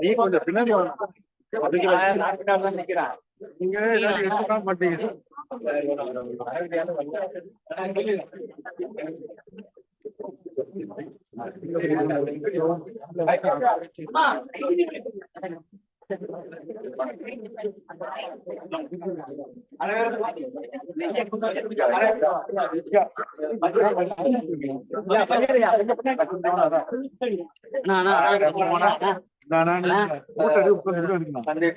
நீ கொஞ்சம் பின்னாடி வாங்க. நீங்க மாட்டீங்க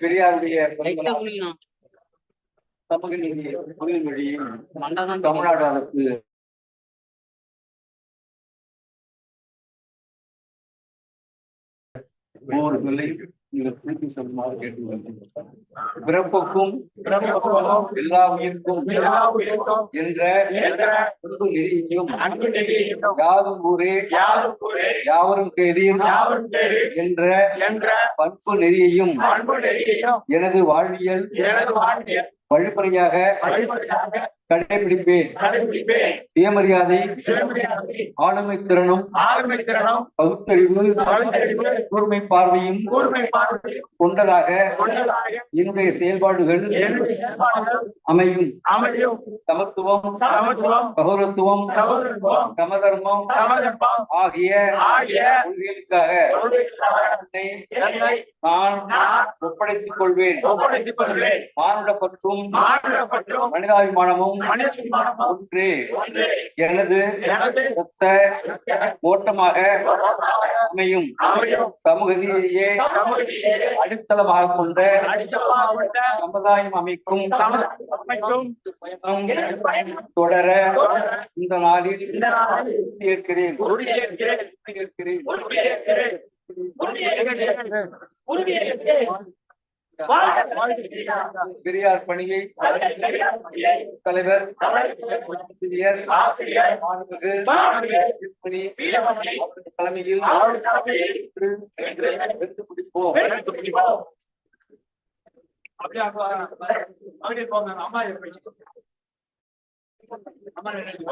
பெரியாருடைய மொழி மண்டதான் தமிழ்நாடு அரசு பிறப்புக்கும் எல்லா உயிர்க்கும் என்ற அன்பு நெறியையும் யாதும் ஊரே யாவரும் செய்தியும் என்ற பண்பு நெறியையும் எனது வாழ்வியல் வழிமுறையாக கடைபிடிப்பேன். சுயமரியாதை ஆளுமை திறனும் பகுத்தறிவு கூர்மை பார்வையும் கொண்டதாக என்னுடைய செயல்பாடுகள் அமையும். அமையும். சமத்துவம் சமத்துவம் சகோதரத்துவம் சகோதரத்துவம் சமதர்மம் சமதர்மம் ஆகிய ஆகிய கொள்கைகளுக்காக நான் ஒப்படைத்துக் கொள்வேன். ஒப்படைத்துக் கொள்வேன். மானுட பற்றும் மனிதாபிமானமும் ஒன்றே எனது ஒத்த ஓட்டமாக அமையும். அமையும். சமூக நீதியை சமூகத்திலே அடித்தளமாக கொண்ட சமுதாயம் அமைக்கும். தொடர இந்த நாளில் இந்த நாளில் உறுதியேற்கிறேன். உறுதியேற்கிறேன். உறுதியேற்கிறேன். பெரியார் பணியை தலைவர் ஆசிரியர் தலைமையில் பிடிப்போம். அப்படியே போங்க அம்மா அம்மா நினைச்சு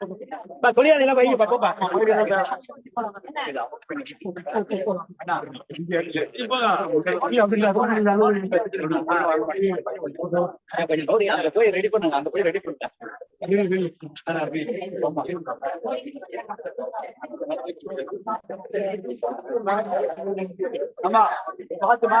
போங்க தொழிலாளி எல்லாம் வைங்க பாப்பா போய் ரெடி பண்ணுங்க அங்க போய் ரெடி பண்ணுங்க பாத்துமா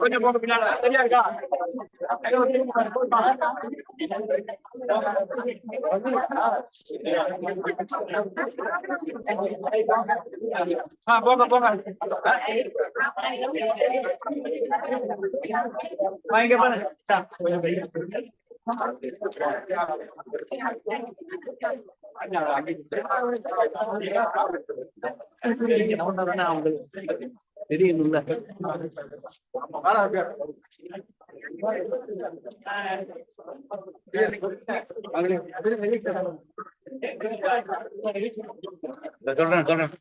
கொஞ்சம் போக பின்னால சரியா இருக்கா போங்க போங்க. வாங்க. இங்க பாருங்க சொல்றேன் சொல்றேன்.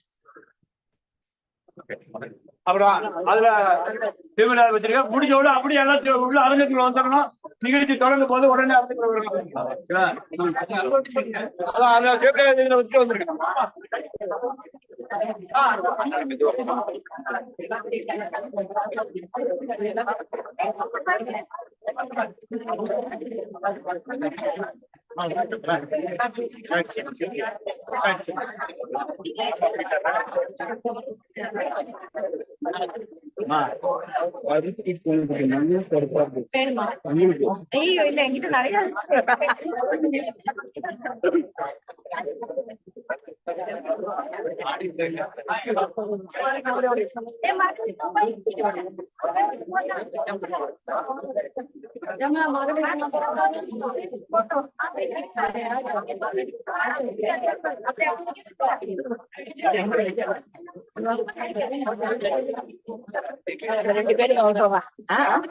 அப்புறம் அதுல திருவிழா வச்சிருக்க முடிஞ்சோட அப்படியே எல்லாம் உள்ள அரங்கத்துக்குள்ள வந்துடணும். நிகழ்ச்சி தொடங்கும் போது உடனே அரங்கத்துக்குள்ள வரணும். அதான் வச்சு வந்திருக்கேன். வேணுமா ஐயோ இல்ல என்கிட்ட நிறைய ஏ, Depending also. Ah.